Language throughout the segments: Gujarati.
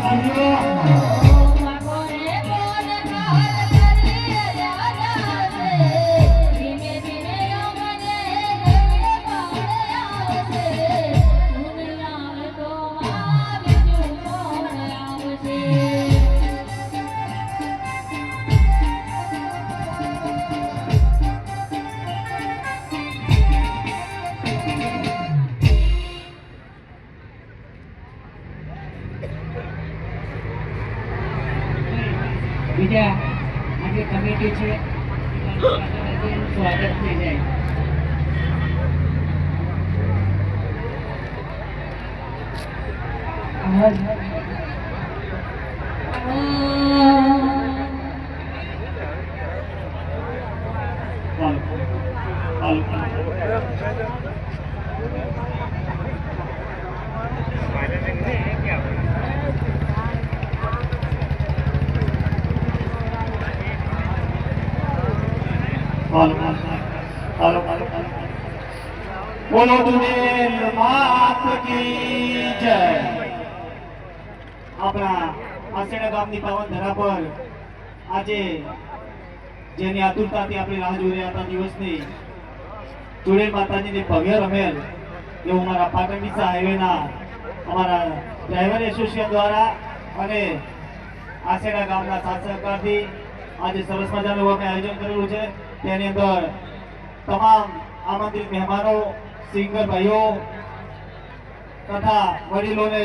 Bye-bye. બીજા આજે કમિટી છે સ્વાગત થઈ જાય Thank હાલો. બોલો દુલેલ માત કી જય આપણા આસેડા ગામની પાવન ધરા પર આજે જેની આતુરતાથી આપણે રાહ જોઈ રહ્યા હતા દિવસની ચુડેલ માતાજીની ભવ્ય રમેલ એવું અમારા પાટણડીસા હાઈવેના અમારા ડ્રાઈવર એસોસિએશન દ્વારા અને આસેડા ગામના સાથ સહકારથી આજે સરસ મજાનું અમે આયોજન કરેલું છે. તેની અંદર તમામ આમંત્રિત મહેમાનો, સિંગર ભાઈઓ તથા વડીલોને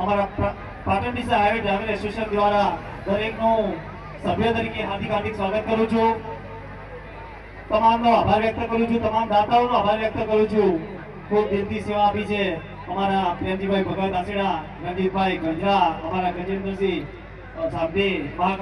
અમારા Patan Deesa highway driver association દ્વારા દરેકનું સભ્ય તરીકે હાર્દિક હાર્દિક સ્વાગત કરું છું. તમામનો આભાર વ્યક્ત કરું છું. તમામ દાતાઓનો આભાર વ્યક્ત કરું છું. ખૂબ દિલથી સેવા આપી છે અમારા પ્રેમજીભાઈ ભગત આસેડા રણજીતભાઈ ગંજરા, અમારા ગજેન્દ્રસિંહ મહાકાળી